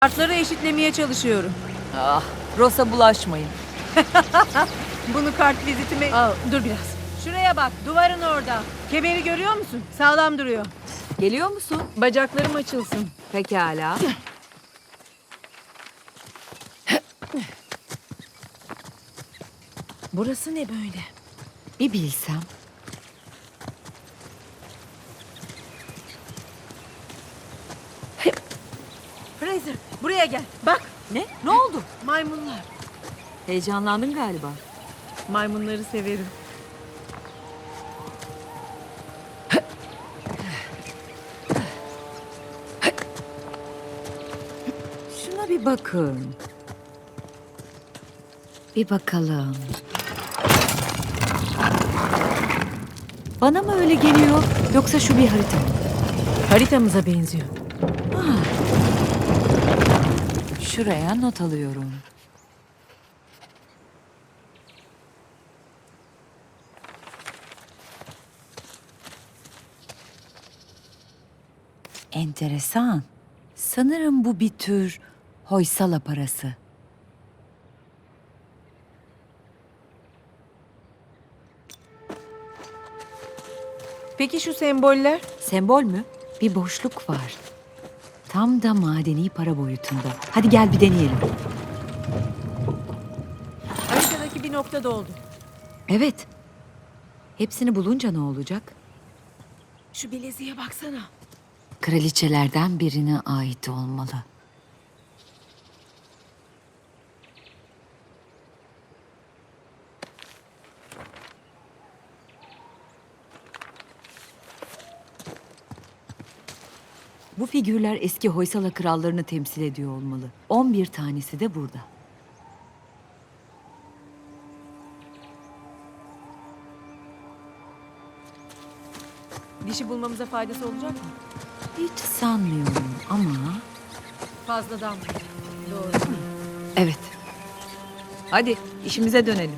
Kartları eşitlemeye çalışıyorum. Ah, Rosa bulaşmayın. Bunu kart vizitime... Aa, dur biraz. Şuraya bak, duvarın orada. Kemeri görüyor musun? Sağlam duruyor. Geliyor musun? Bacaklarım açılsın. Pekala. Burası ne böyle? Bir bilsem. Buraya gel. Bak, Ne? Ne oldu? maymunlar. Heyecanlandın galiba. Maymunları severim. Şuna bir bakın. Bir bakalım. Bana mı öyle geliyor yoksa şu bir harita mı? Haritamıza benziyor. Şuraya not alıyorum. Enteresan. Sanırım bu bir tür hoysala parası. Peki şu semboller? Sembol mü? Bir boşluk var. Tam da madeni para boyutunda. Hadi gel bir deneyelim. Haritadaki bir nokta doldu. Evet. Hepsini bulunca ne olacak? Şu bileziğe baksana. Kraliçelerden birine ait olmalı. Bu figürler eski Hoysala krallarını temsil ediyor olmalı. 11 tanesi de burada. Dişi bulmamıza faydası olacak mı? Hiç sanmıyorum ama... Fazladan mı? Doğru. Evet. Hadi işimize dönelim.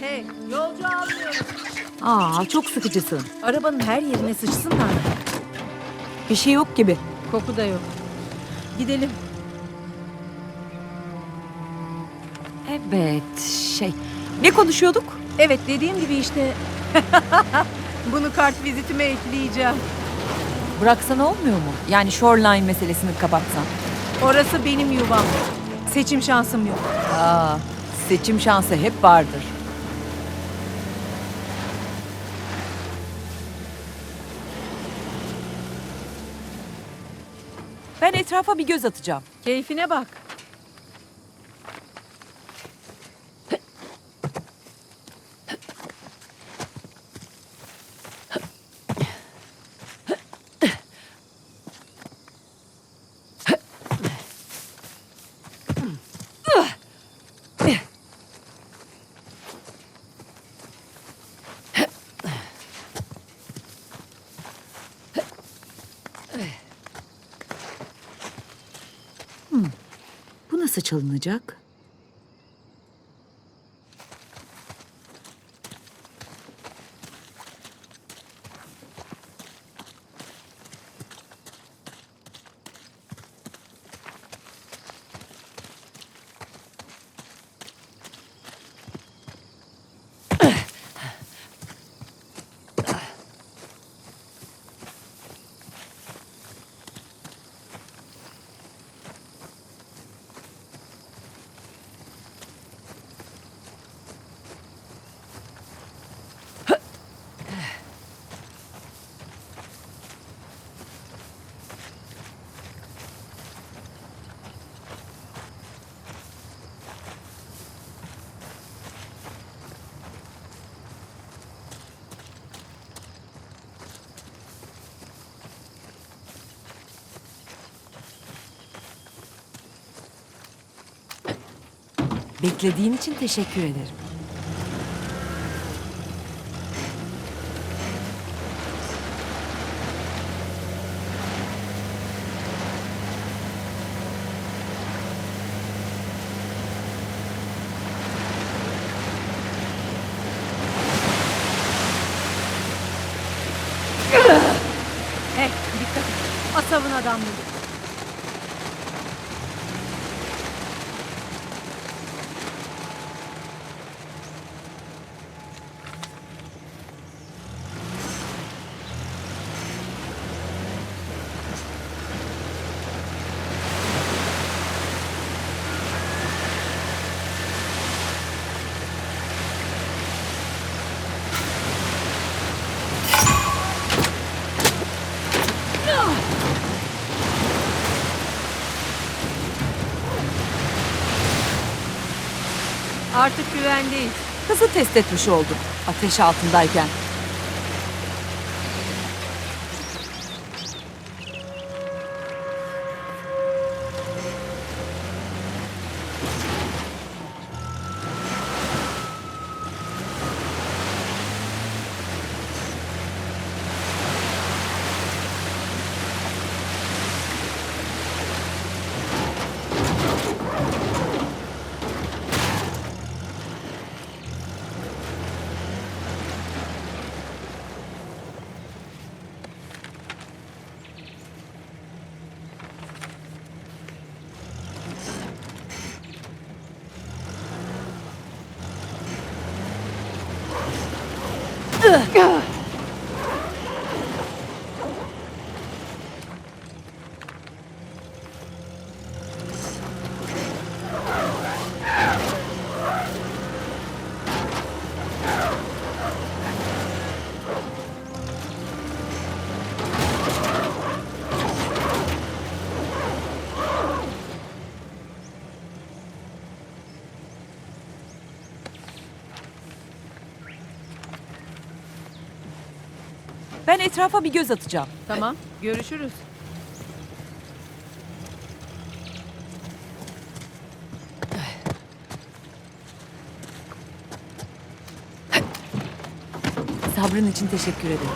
Hey, yolcu almıyorum. Aa çok sıkıcısın. Arabanın her yerine sıçsınlar mı? Bir şey yok gibi. Koku da yok. Gidelim. Evet şey... Ne konuşuyorduk? Evet dediğim gibi işte. Bunu kart vizitime ekleyeceğim. Bıraksan olmuyor mu? Yani shoreline meselesini kapatsan. Orası benim yuvam. Seçim şansım yok. Aa, seçim şansı hep vardır. Ben etrafa bir göz atacağım. Keyfine bak. Bu nasıl çalınacak? Beklediğin için teşekkür ederim. Hey dikkat et. Asavın adamları. Artık güvendeyiz. Hızı test etmiş olduk. Ateş altındayken. Etrafa bir göz atacağım. Tamam, görüşürüz. Sabrın için teşekkür ederim.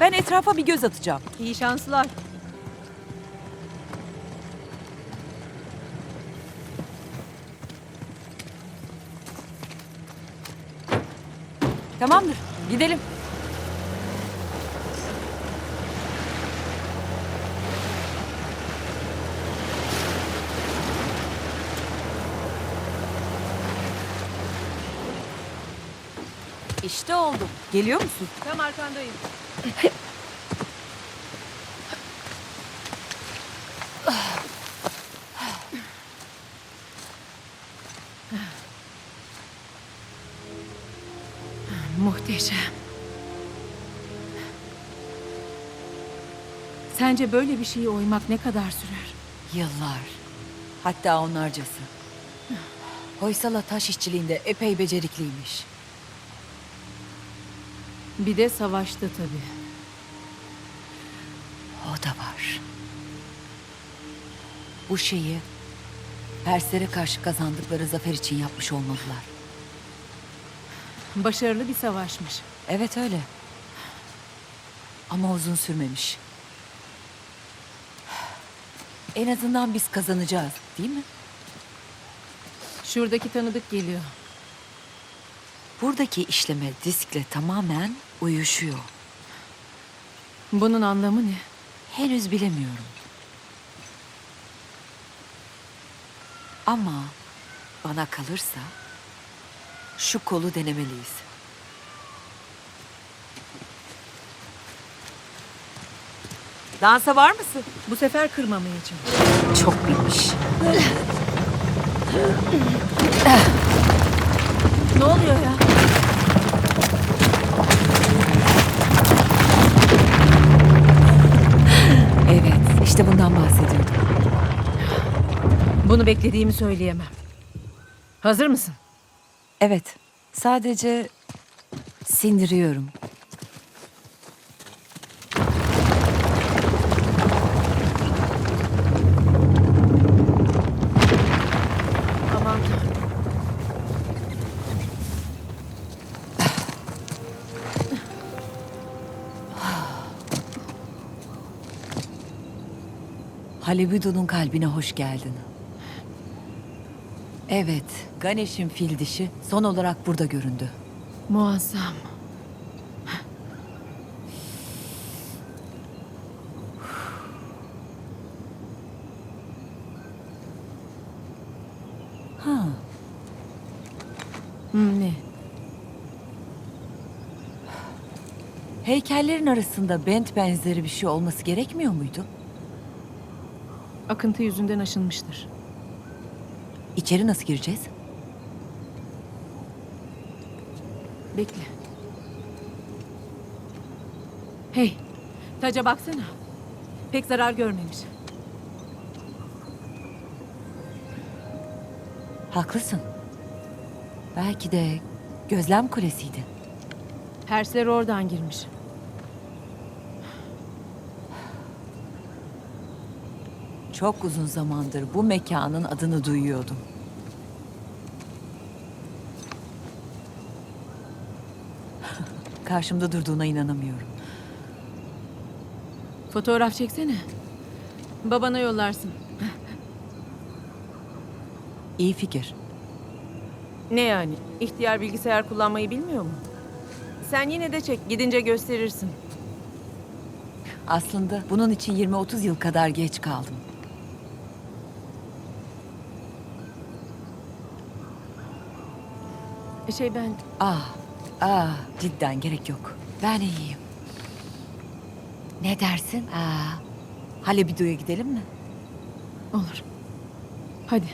Ben etrafa bir göz atacağım. İyi şanslar. Tamamdır. Gidelim. İşte oldu. Geliyor musun? Tam arkandayım. Muhteşem. Sence böyle bir şeyi oymak ne kadar sürer? Yıllar. Hatta onlarcası. Hoysala taş işçiliğinde epey becerikliymiş. Bir de savaşta tabii. O da var. Bu şeyi Perslere karşı kazandıkları zafer için yapmış olmalılar. Başarılı bir savaşmış. Evet öyle. Ama uzun sürmemiş. En azından biz kazanacağız, değil mi? Şuradaki tanıdık geliyor. Buradaki işleme diskle tamamen uyuşuyor. Bunun anlamı ne? Henüz bilemiyorum. Ama bana kalırsa şu kolu denemeliyiz. Dansa var mısın? Bu sefer kırmamayacağım. Çok bilmiş. Bunu beklediğimi söyleyemem. Hazır mısın? Evet, sadece sindiriyorum. Aman tanrım. Halebidu'nun kalbine hoş geldin. Evet, Ganesh'in fil dişi son olarak burada göründü. Muazzam. Ha, Hmm, ne? Heykellerin arasında bent benzeri bir şey olması gerekmiyor muydu? Akıntı yüzünden aşınmıştır. İçeri nasıl gireceğiz? Bekle. Hey, taca baksana. Pek zarar görmemiş. Haklısın. Belki de gözlem kulesiydi. Persler oradan girmiş. Çok uzun zamandır bu mekanın adını duyuyordum. Karşımda durduğuna inanamıyorum. Fotoğraf çeksene. Babana yollarsın. İyi fikir. Ne yani? İhtiyar bilgisayar kullanmayı bilmiyor mu? Sen yine de çek. Gidince gösterirsin. Aslında bunun için 20-30 yıl kadar geç kaldım. Şey ben... Ah, ah, cidden gerek yok. Ben iyiyim. Ne dersin? Aa, Halebido'ya gidelim mi? Olur. Hadi.